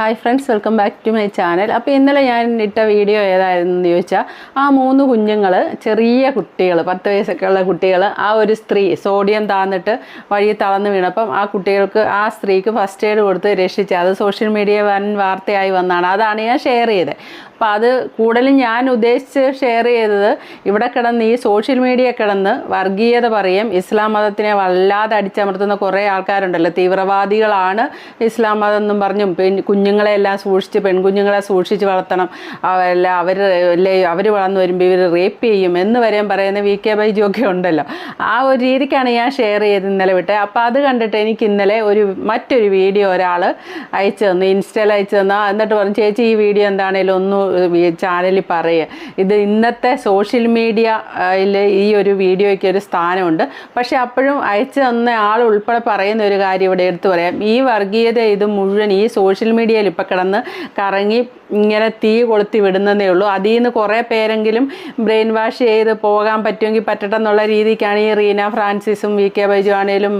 Hi friends welcome back to my channel അപ്പോൾ ഇന്നലെ ഞാൻ ഇട്ട വീഡിയോ ഏതായിരുന്നു ചോദിച്ചാൽ ആ മൂന്ന് കുഞ്ഞുങ്ങൾ ചെറിയ കുട്ടികൾ പത്ത് വയസ്സൊക്കെ ഉള്ള കുട്ടികൾ ആ ഒരു സ്ത്രീ സോഡിയം താന്നിട്ട് വഴി തളർന്ന് വീണപ്പം ആ കുട്ടികൾക്ക് ആ സ്ത്രീക്ക് ഫസ്റ്റ് എയ്ഡ് കൊടുത്ത് രക്ഷിച്ച്. അത് സോഷ്യൽ മീഡിയ വൻ വാർത്തയായി വന്നതാണ് അതാണ് ഞാൻ ഷെയർ ചെയ്തത്. അപ്പോൾ അത് കൂടുതലും ഞാൻ ഉദ്ദേശിച്ച് ഷെയർ ചെയ്തത് ഇവിടെ കിടന്ന് ഈ സോഷ്യൽ മീഡിയ കിടന്ന് വർഗീയത പറയും. ഇസ്ലാം മതത്തിനെ വല്ലാതെ അടിച്ചമർത്തുന്ന കുറേ ആൾക്കാരുണ്ടല്ലോ. തീവ്രവാദികളാണ് ഇസ്ലാം മതം എന്നും പറഞ്ഞും. പെൺ കുഞ്ഞുങ്ങളെ എല്ലാം സൂക്ഷിച്ച് പെൺകുഞ്ഞുങ്ങളെ സൂക്ഷിച്ച് വളർത്തണം. അല്ല അവർ അല്ലേ അവർ വളർന്നു വരുമ്പോൾ ഇവർ റേപ്പ് ചെയ്യും എന്ന് വരെയും പറയുന്ന വി കെ ബൈജു ഒക്കെ ഉണ്ടല്ലോ. ആ ഒരു രീതിക്കാണ് ഞാൻ ഷെയർ ചെയ്ത് ഇന്നലെ വിട്ടത്. അപ്പോൾ അത് കണ്ടിട്ട് എനിക്ക് ഇന്നലെ ഒരു മറ്റൊരു വീഡിയോ ഒരാൾ അയച്ചു തന്നു ഇൻസ്റ്റയിൽ അയച്ചു തന്നു. എന്നിട്ട് പറഞ്ഞു ചേച്ചി ഈ വീഡിയോ എന്താണേലും ഒന്ന് ചാനലിൽ പറയുക ഇത് ഇന്നത്തെ സോഷ്യൽ മീഡിയയിൽ ഈ ഒരു വീഡിയോയ്ക്ക് ഒരു സ്ഥാനമുണ്ട്. പക്ഷെ അപ്പോഴും അയച്ചു തന്ന ആൾ ഉൾപ്പെടെ പറയുന്ന ഒരു കാര്യം ഇവിടെ എടുത്തു പറയാം. ഈ വർഗീയത ഇത് മുഴുവൻ ഈ സോഷ്യൽ മീഡിയയിൽ ഇപ്പം കിടന്ന് കറങ്ങി ഇങ്ങനെ തീ കൊളുത്തി വിടുന്നതേ ഉള്ളൂ. അതിൽ നിന്ന് കുറേ പേരെങ്കിലും ബ്രെയിൻ വാഷ് ചെയ്ത് പോകാൻ പറ്റുമെങ്കിൽ പറ്റട്ടെ എന്നുള്ള രീതിക്കാണ് ഈ റീന ഫ്രാൻസിസും വി കെ ബൈജു ആണേലും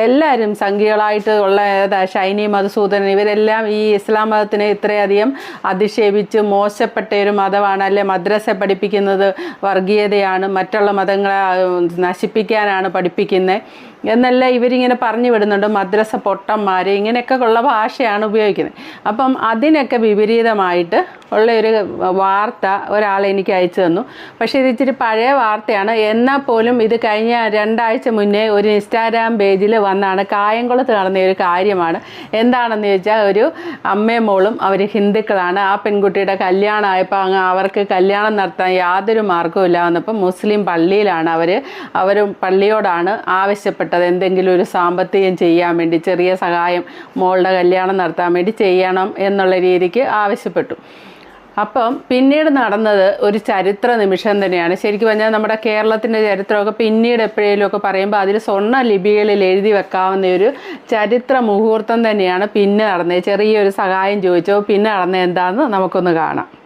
എല്ലാവരും സംഘികളായിട്ട് ഉള്ള ഏതാ ഷൈനി മധുസൂദനൻ ഇവരെല്ലാം ഈ ഇസ്ലാം മതത്തിനെ ഇത്രയധികം അധിക്ഷേപിച്ച് മോശപ്പെട്ട ഒരു മതമാണ് അല്ലെ മദ്രസ പഠിപ്പിക്കുന്നത് വർഗീയതയാണ് മറ്റുള്ള മതങ്ങളെ നശിപ്പിക്കാനാണ് പഠിപ്പിക്കുന്നത് എന്നല്ല ഇവരിങ്ങനെ പറഞ്ഞു വിടുന്നുണ്ട്. മദ്രസ പൊട്ടന്മാർ ഇങ്ങനെയൊക്കെ ഉള്ള ഭാഷയാണ് ഉപയോഗിക്കുന്നത്. അപ്പം അതിനൊക്കെ വിപരീതമായിട്ട് ഉള്ള ഒരു വാർത്ത ഒരാൾ എനിക്ക് അയച്ചു തന്നു. പക്ഷേ ഇത് ഇച്ചിരി പഴയ വാർത്തയാണ്. എന്നാൽ പോലും ഇത് കഴിഞ്ഞ രണ്ടാഴ്ച മുന്നേ ഒരു ഇൻസ്റ്റാഗ്രാം പേജിൽ വന്നാണ് കായംകുളത്ത് നടന്ന ഒരു കാര്യമാണ്. എന്താണെന്ന് ചോദിച്ചാൽ ഒരു അമ്മയും മോളും അവർ ഹിന്ദുക്കളാണ്. ആ പെൺകുട്ടിയുടെ കല്യാണമായപ്പോൾ അങ്ങ് അവർക്ക് കല്യാണം നടത്താൻ യാതൊരു മാർഗവും ഇല്ല വന്നപ്പോൾ മുസ്ലിം പള്ളിയിലാണ് അവർ അവർ പള്ളിയോടാണ് ആവശ്യപ്പെട്ടത്. എന്തെങ്കിലും ഒരു സാമ്പത്തികം ചെയ്യാൻ വേണ്ടി ചെറിയ സഹായം മോളുടെ കല്യാണം നടത്താൻ വേണ്ടി ചെയ്യണം എന്നുള്ള രീതിക്ക് ആവശ്യപ്പെട്ടു. അപ്പം പിന്നീട് നടന്നത് ഒരു ചരിത്ര നിമിഷം തന്നെയാണ്. ശരിക്കും പറഞ്ഞാൽ നമ്മുടെ കേരളത്തിന്റെ ചരിത്രമൊക്കെ പിന്നീട് എപ്പോഴേലുമൊക്കെ പറയുമ്പോൾ അതിൽ സ്വർണ ലിപികളിൽ എഴുതി വെക്കാവുന്ന ഒരു ചരിത്ര മുഹൂർത്തം തന്നെയാണ് പിന്നെ നടന്നത്. ചെറിയൊരു സഹായം ചോദിച്ചോ പിന്നെ നടന്നത് എന്താണെന്ന് നമുക്കൊന്ന് കാണാം.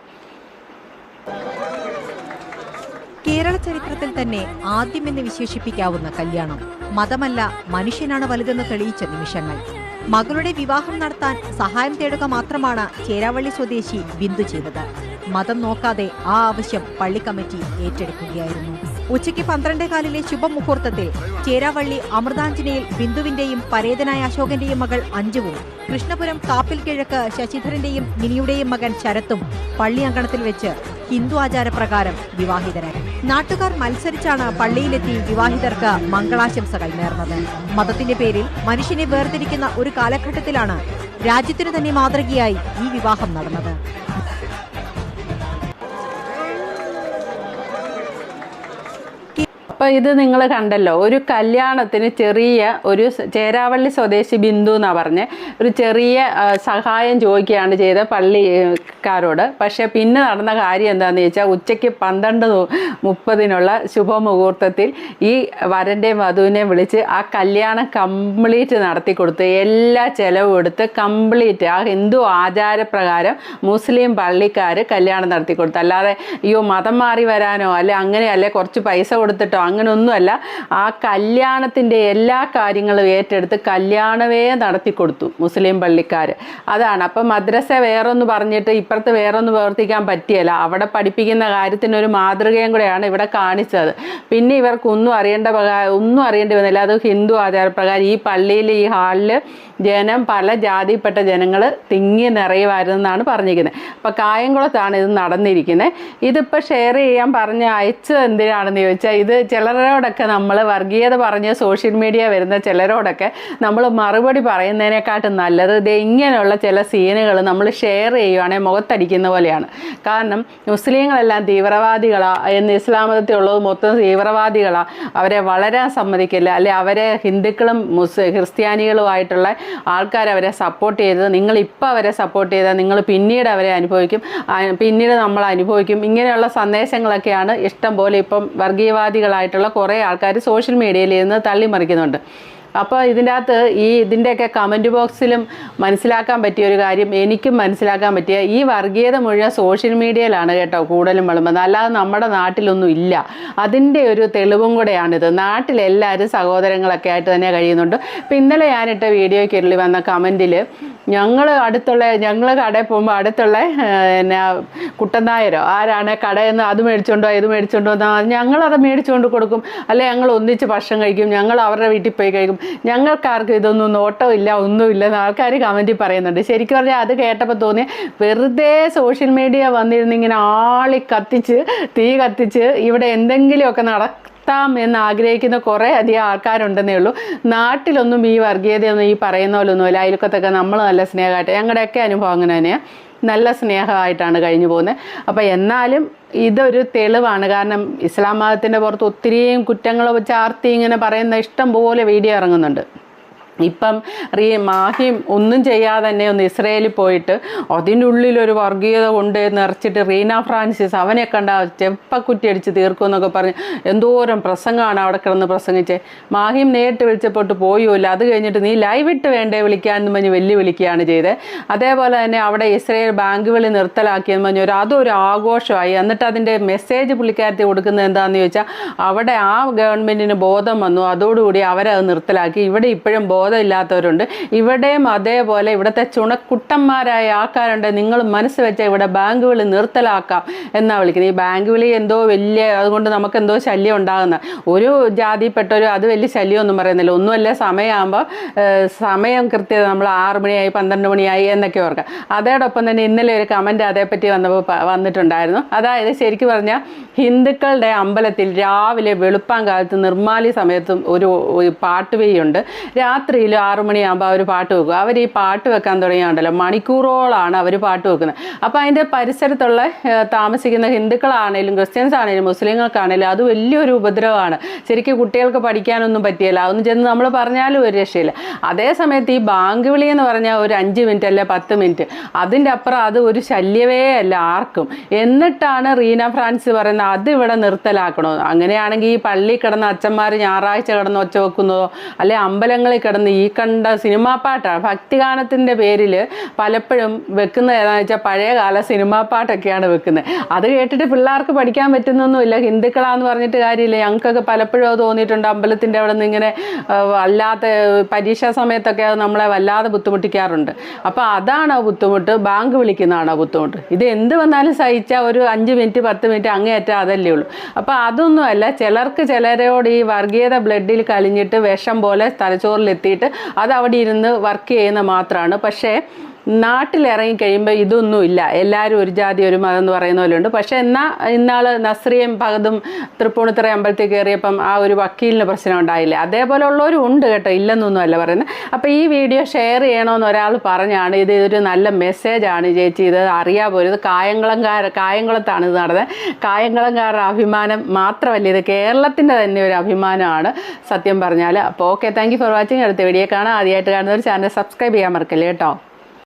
കേരള ചരിത്രത്തിൽ തന്നെ ആദ്യമെന്ന് വിശേഷിപ്പിക്കാവുന്ന കല്യാണം. മതമല്ല മനുഷ്യനാണ് വലുതെന്ന് തെളിയിച്ച നിമിഷങ്ങൾ. മകളുടെ വിവാഹം നടത്താൻ സഹായം തേടുക മാത്രമാണ് ചേരാവള്ളി സ്വദേശി ബിന്ദു ചെയ്തത്. മതം നോക്കാതെ ആ ആവശ്യം പള്ളി കമ്മിറ്റി ഏറ്റെടുക്കുകയായിരുന്നു. ഉച്ചയ്ക്ക് പന്ത്രണ്ടേ കാലിലെ ശുഭമുഹൂർത്തത്തിൽ ചേരാവള്ളി അമൃതാഞ്ജനയിൽ ബിന്ദുവിന്റെയും പരേതനായ അശോകന്റെയും മകൾ അഞ്ജുവും കൃഷ്ണപുരം കാപ്പിൽ കിഴക്ക് ശശിധരന്റെയും മിനിയുടെയും മകൻ ശരത്തും പള്ളി അങ്കണത്തിൽ വെച്ച് ഹിന്ദു ആചാരപ്രകാരം വിവാഹിതരായി. നാട്ടുകാർ മത്സരിച്ചാണ് പള്ളിയിലെത്തി വിവാഹിതർക്ക് മംഗളാശംസകൾ നേർന്നത്. മതത്തിന്റെ പേരിൽ മനുഷ്യനെ വേർതിരിക്കുന്ന ഒരു കാലഘട്ടത്തിലാണ് രാജ്യത്തിന് തന്നെ മാതൃകയായി ഈ വിവാഹം നടന്നത്. কি അപ്പോൾ ഇത് നിങ്ങൾ കണ്ടല്ലോ ഒരു കല്യാണത്തിന് ചെറിയ ഒരു ചേരാവള്ളി സ്വദേശി ബിന്ദു എന്നാ പറഞ്ഞ്. ഒരു ചെറിയ സഹായം ചോദിക്കുകയാണ് ചെയ്ത പള്ളിക്കാരോട്. പക്ഷേ പിന്നെ നടന്ന കാര്യം എന്താണെന്ന് ചോദിച്ചാൽ ഉച്ചയ്ക്ക് പന്ത്രണ്ട് മുപ്പതിനുള്ള ശുഭമുഹൂർത്തത്തിൽ ഈ വരന്റെയും വധുവിനെയും വിളിച്ച് ആ കല്യാണം കംപ്ലീറ്റ് നടത്തി കൊടുത്ത് എല്ലാ ചെലവും എടുത്ത് കംപ്ലീറ്റ്. ആ ഹിന്ദു ആചാരപ്രകാരം മുസ്ലിം പള്ളിക്കാർ കല്യാണം നടത്തി കൊടുത്തു. അല്ലാതെ അയ്യോ മതം മാറി വരാനോ അല്ലെ അങ്ങനെയല്ലേ കുറച്ച് പൈസ കൊടുത്തിട്ടോ അങ്ങനെയൊന്നുമല്ല ആ കല്യാണത്തിന്റെ എല്ലാ കാര്യങ്ങളും ഏറ്റെടുത്ത് കല്യാണമേ നടത്തി കൊടുത്തു മുസ്ലിം പള്ളിക്കാർ അതാണ്. അപ്പം മദ്രസ വേറൊന്ന് പറഞ്ഞിട്ട് ഇപ്പുറത്ത് വേറൊന്ന് പ്രവർത്തിക്കാൻ പറ്റിയല്ല. അവിടെ പഠിപ്പിക്കുന്ന കാര്യത്തിനൊരു മാതൃകയും കൂടെയാണ് ഇവിടെ കാണിച്ചത്. പിന്നെ ഇവർക്കൊന്നും അറിയേണ്ട ഒന്നും അറിയേണ്ടി വന്നില്ല. അത് ഹിന്ദു ആചാരപ്രകാരം ഈ പള്ളിയിൽ ഈ ഹാളിൽ ജനം പല ജാതിപ്പെട്ട ജനങ്ങൾ തിങ്ങി നിറയുമായിരുന്നെന്നാണ് പറഞ്ഞിരിക്കുന്നത് അപ്പോൾ കായംകുളത്താണ് ഇത് നടന്നിരിക്കുന്നത് ഇതിപ്പോൾ ഷെയർ ചെയ്യാൻ പറഞ്ഞ് അയച്ചത് എന്തിനാണെന്ന് ചോദിച്ചാൽ ഇത് ചിലരോടൊക്കെ നമ്മൾ വർഗീയത പറഞ്ഞ് സോഷ്യൽ മീഡിയ വരുന്ന ചിലരോടൊക്കെ നമ്മൾ മറുപടി പറയുന്നതിനെക്കാട്ടും നല്ലത് ഇത് ഇങ്ങനെയുള്ള ചില സീനുകൾ നമ്മൾ ഷെയർ ചെയ്യുവാണെങ്കിൽ മുഖത്തടിക്കുന്ന പോലെയാണ്. കാരണം മുസ്ലിങ്ങളെല്ലാം തീവ്രവാദികളാ എന്ന് ഇസ്ലാം മതത്തിലുള്ളത് മൊത്തം തീവ്രവാദികളാണ് അവരെ വളരാൻ സമ്മതിക്കില്ല. അല്ലെ അവരെ ഹിന്ദുക്കളും മുസ് ക്രിസ്ത്യാനികളുമായിട്ടുള്ള ആൾക്കാർ അവരെ സപ്പോർട്ട് ചെയ്തത് നിങ്ങൾ ഇപ്പോൾ അവരെ സപ്പോർട്ട് ചെയ്താൽ നിങ്ങൾ പിന്നീട് അവരെ അനുഭവിക്കും. പിന്നീട് നമ്മൾ അനുഭവിക്കും. ഇങ്ങനെയുള്ള സന്ദേശങ്ങളൊക്കെയാണ് ഇഷ്ടം പോലെ ഇപ്പം വർഗീയവാദികളായിട്ടുള്ള കുറേ ആൾക്കാർ സോഷ്യൽ മീഡിയയിൽ നിന്ന് തള്ളിമറിക്കുന്നുണ്ട്. അപ്പോൾ ഇതിന്റെ അകത്ത് ഈ ഇതിന്റെയൊക്കെ കമന്റ് ബോക്സിലും മനസ്സിലാക്കാൻ പറ്റിയ ഒരു കാര്യം എനിക്കും മനസ്സിലാക്കാൻ പറ്റിയ ഈ വർഗീയത മുഴുവൻ സോഷ്യൽ മീഡിയയിലാണ് കേട്ടോ കൂടുതലും വിളമ്പുന്നത്. അല്ലാതെ നമ്മുടെ നാട്ടിലൊന്നും ഇല്ല. അതിന്റെ ഒരു തെളിവും കൂടെയാണിത്. നാട്ടിലെല്ലാവരും സഹോദരങ്ങളൊക്കെ ആയിട്ട് തന്നെ കഴിയുന്നുണ്ട്. ഇപ്പം ഇന്നലെ ഞാനിട്ട വീഡിയോയ്ക്കുള്ളിൽ വന്ന കമന്റിൽ ഞങ്ങൾ അടുത്തുള്ള ഞങ്ങൾ കടയിൽ പോകുമ്പോൾ അടുത്തുള്ള പിന്നെ കുട്ടനായരോ ആരാണ്? കടയിൽ നിന്ന് അത് മേടിച്ചുകൊണ്ടോ ഇത് മേടിച്ചുകൊണ്ടോ ഞങ്ങളത് മേടിച്ചുകൊണ്ട് കൊടുക്കും. അല്ലെ ഞങ്ങൾ ഒന്നിച്ച് ഭക്ഷണം കഴിക്കും. ഞങ്ങൾ അവരുടെ വീട്ടിൽ പോയി കഴിക്കും. ഞങ്ങൾക്കാർക്കും ഇതൊന്നും നോട്ടമില്ല ഒന്നുമില്ല എന്ന് ആൾക്കാർ കമന്റിൽ പറയുന്നുണ്ട്. ശരിക്കും പറഞ്ഞാൽ അത് കേട്ടപ്പോൾ തോന്നി വെറുതെ സോഷ്യൽ മീഡിയ വന്നിരുന്ന് ഇങ്ങനെ ആളി കത്തിച്ച് തീ കത്തിച്ച് ഇവിടെ എന്തെങ്കിലുമൊക്കെ നട നിർത്താം എന്ന് ആഗ്രഹിക്കുന്ന കുറേ അധികം ആൾക്കാരുണ്ടെന്നേ ഉള്ളൂ. നാട്ടിലൊന്നും ഈ വർഗീയതയൊന്നും ഈ പറയുന്ന പോലെ ഒന്നുമില്ല അയൽക്കത്തൊക്കെ നമ്മൾ നല്ല സ്നേഹമായിട്ട് ഞങ്ങളുടെയൊക്കെ അനുഭവം അങ്ങനെ തന്നെയാണ് നല്ല സ്നേഹമായിട്ടാണ് കഴിഞ്ഞു പോകുന്നത്. അപ്പോൾ എന്നാലും ഇതൊരു തെളിവാണ്. കാരണം ഇസ്ലാം മതത്തിന്റെ പുറത്ത് ഒത്തിരിയും കുറ്റങ്ങൾ ചാർത്തി ഇങ്ങനെ പറയുന്ന ഇഷ്ടം പോലെ വീഡിയോ ഇറങ്ങുന്നുണ്ട്. ഇപ്പം റീ മാഹിം ഒന്നും ചെയ്യാതെ തന്നെ ഒന്ന് ഇസ്രയേലിൽ പോയിട്ട് അതിന്റെ ഉള്ളിൽ ഒരു വർഗീയത കൊണ്ട് നിറച്ചിട്ട് റീന ഫ്രാൻസിസ് അവനെ കണ്ട ചെപ്പക്കുറ്റി അടിച്ച് തീർക്കും എന്നൊക്കെ പറഞ്ഞ് എന്തോരം പ്രസംഗമാണ് അവിടെ കിടന്ന് പ്രസംഗിച്ചേ. മാഹിം നേരിട്ട് വിളിച്ചപ്പോട്ട് പോയുമില്ല. അത് കഴിഞ്ഞിട്ട് നീ ലൈവ് ഇട്ട് വേണ്ടേ വിളിക്കാൻ എന്ന് പറഞ്ഞ് വെല്ലുവിളിക്കുകയാണ് ചെയ്തത് അതേപോലെ തന്നെ അവിടെ ഇസ്രയേൽ ബാങ്ക് വിളി നിർത്തലാക്കിയെന്ന് പറഞ്ഞ ഒരു അതൊരു ആഘോഷമായി. എന്നിട്ട് അതിന്റെ മെസ്സേജ് പുള്ളിക്കാരത്തി കൊടുക്കുന്നത് എന്താണെന്ന് ചോദിച്ചാൽ അവിടെ ആ ഗവൺമെന്റിന് ബോധം വന്നു. അതോടുകൂടി അവരത് നിർത്തലാക്കി. ഇവിടെ ഇപ്പോഴും ബോധമില്ലാത്തവരുണ്ട്. ഇവിടെയും അതേപോലെ ഇവിടുത്തെ ചുണക്കുട്ടന്മാരായ ആൾക്കാരുണ്ട്. നിങ്ങൾ മനസ്സ് വെച്ചാൽ ഇവിടെ ബാങ്ക് വിളി നിർത്തലാക്കാം എന്നാണ് വിളിക്കുന്നത്. ഈ ബാങ്ക് വിളി എന്തോ വലിയ അതുകൊണ്ട് നമുക്ക് എന്തോ ശല്യം ഉണ്ടാകുന്ന ഒരു ജാതിപ്പെട്ടൊരു അത് വലിയ ശല്യമൊന്നും പറയുന്നില്ല. ഒന്നുമല്ല സമയമാകുമ്പോൾ സമയം കൃത്യത നമ്മൾ ആറ് മണിയായി പന്ത്രണ്ട് മണിയായി എന്നൊക്കെ ഓർക്കാം അതോടൊപ്പം തന്നെ ഇന്നലെ ഒരു കമന്റ് അതേപ്പറ്റി വന്നപ്പോൾ വന്നിട്ടുണ്ടായിരുന്നു. അതായത് ശരിക്കും പറഞ്ഞാൽ ഹിന്ദുക്കളുടെ അമ്പലത്തിൽ രാവിലെ വെളുപ്പാൻ കാലത്ത് നിർമ്മാലി സമയത്തും ഒരു പാട്ടുവേയുണ്ട്. രാത്രി രാത്രിയിൽ ആറു മണിയാകുമ്പോൾ അവർ പാട്ട് വെക്കും. അവർ ഈ പാട്ട് വെക്കാൻ തുടങ്ങിയാണ്ടല്ലോ മണിക്കൂറോളാണ് അവർ പാട്ട് വെക്കുന്നത്. അപ്പോൾ അതിന്റെ പരിസരത്തുള്ള താമസിക്കുന്ന ഹിന്ദുക്കളാണേലും ക്രിസ്ത്യൻസ് ആണേലും മുസ്ലിങ്ങൾക്കാണേലും അത് വലിയൊരു ഉപദ്രവമാണ്. ശരിക്കും കുട്ടികൾക്ക് പഠിക്കാനൊന്നും പറ്റിയല്ല. അതൊന്നും ചെന്ന് നമ്മൾ പറഞ്ഞാലും ഒരു രക്ഷയില്ല. അതേ സമയത്ത് ഈ ബാങ്ക് വിളി എന്ന് പറഞ്ഞാൽ ഒരു അഞ്ച് മിനിറ്റ് അല്ലെ പത്ത് മിനിറ്റ് അതിന്റെ അപ്പുറം അത് ഒരു ശല്യമേ അല്ല ആർക്കും. എന്നിട്ടാണ് റീന ഫ്രാൻസ് പറയുന്നത് അത് ഇവിടെ നിർത്തലാക്കണോ? അങ്ങനെയാണെങ്കിൽ ഈ പള്ളി കിടന്ന അച്ഛന്മാർ ഞായറാഴ്ച കിടന്ന് ഒച്ച വെക്കുന്നതോ അല്ലെ അമ്പലങ്ങളിൽ കിടന്ന് ഈ കണ്ട സിനിമാ പാട്ടാണ്. ഭക്തിഗാനത്തിന്റെ പേരിൽ പലപ്പോഴും വെക്കുന്നത് ഏതാണെന്ന് വെച്ചാൽ പഴയകാല സിനിമാ പാട്ടൊക്കെയാണ് വെക്കുന്നത് അത് കേട്ടിട്ട് പിള്ളേർക്ക് പഠിക്കാൻ പറ്റുന്നൊന്നുമില്ല. ഹിന്ദുക്കളാന്ന് പറഞ്ഞിട്ട് കാര്യമില്ല. ഞങ്ങൾക്കൊക്കെ പലപ്പോഴും തോന്നിയിട്ടുണ്ട്. അമ്പലത്തിന്റെ അവിടെ നിന്ന് ഇങ്ങനെ അല്ലാത്ത പരീക്ഷാ സമയത്തൊക്കെ അത് നമ്മളെ വല്ലാതെ ബുദ്ധിമുട്ടിക്കാറുണ്ട്. അപ്പോൾ അതാണ് ബുദ്ധിമുട്ട്? ബാങ്ക് വിളിക്കുന്നതാണ് ബുദ്ധിമുട്ട്? ഇത് എന്ത് വന്നാലും സഹിച്ചാൽ ഒരു അഞ്ച് മിനിറ്റ് പത്ത് മിനിറ്റ് അങ്ങേയറ്റം അതല്ലേ ഉള്ളൂ. അപ്പോൾ അതൊന്നുമല്ല. ചിലർക്ക് ചിലരോട് ഈ വർഗീയത ബ്ലഡിൽ കലിഞ്ഞിട്ട് വിഷം പോലെ തലച്ചോറിലെത്തിയിട്ട് അത് അവിടെ ഇരുന്ന് വർക്ക് ചെയ്യുന്ന മാത്രമാണ് പക്ഷേ നാട്ടിലിറങ്ങി കഴിയുമ്പോൾ ഇതൊന്നുമില്ല. എല്ലാവരും ഒരു ജാതി ഒരു മതം എന്ന് പറയുന്ന പോലെ ഉണ്ട്. പക്ഷേ എന്നാൽ ഇന്നാൾ നസ്രിയും പകതും തൃപ്പൂണിത്തറ അമ്പലത്തിൽ കയറിയപ്പം ആ ഒരു വക്കീലിന് പ്രശ്നം ഉണ്ടായില്ല? അതേപോലെ ഉള്ളവരും ഉണ്ട് കേട്ടോ. ഇല്ലെന്നൊന്നും അല്ല പറയുന്നത്. അപ്പോൾ ഈ വീഡിയോ ഷെയർ ചെയ്യണമെന്ന് ഒരാൾ പറഞ്ഞാണ്. ഇത് ഇതൊരു നല്ല മെസ്സേജാണ് ചേച്ചി. ഇത് അറിയാൻ പോലും ഇത് കായംകുളംകാര കായംകുളത്താണ് ഇത് നടന്നത്. കായംകുളംകാരുടെ അഭിമാനം മാത്രമല്ല ഇത് കേരളത്തിന്റെ തന്നെ ഒരു അഭിമാനമാണ് സത്യം പറഞ്ഞാൽ അപ്പോൾ okay thank you for watching. അടുത്ത വീഡിയോ കാണാം. ആദ്യമായിട്ട് കാണുന്നവർ ചാനൽ സബ്സ്ക്രൈബ് ചെയ്യാൻ മറക്കല്ലേ കേട്ടോ.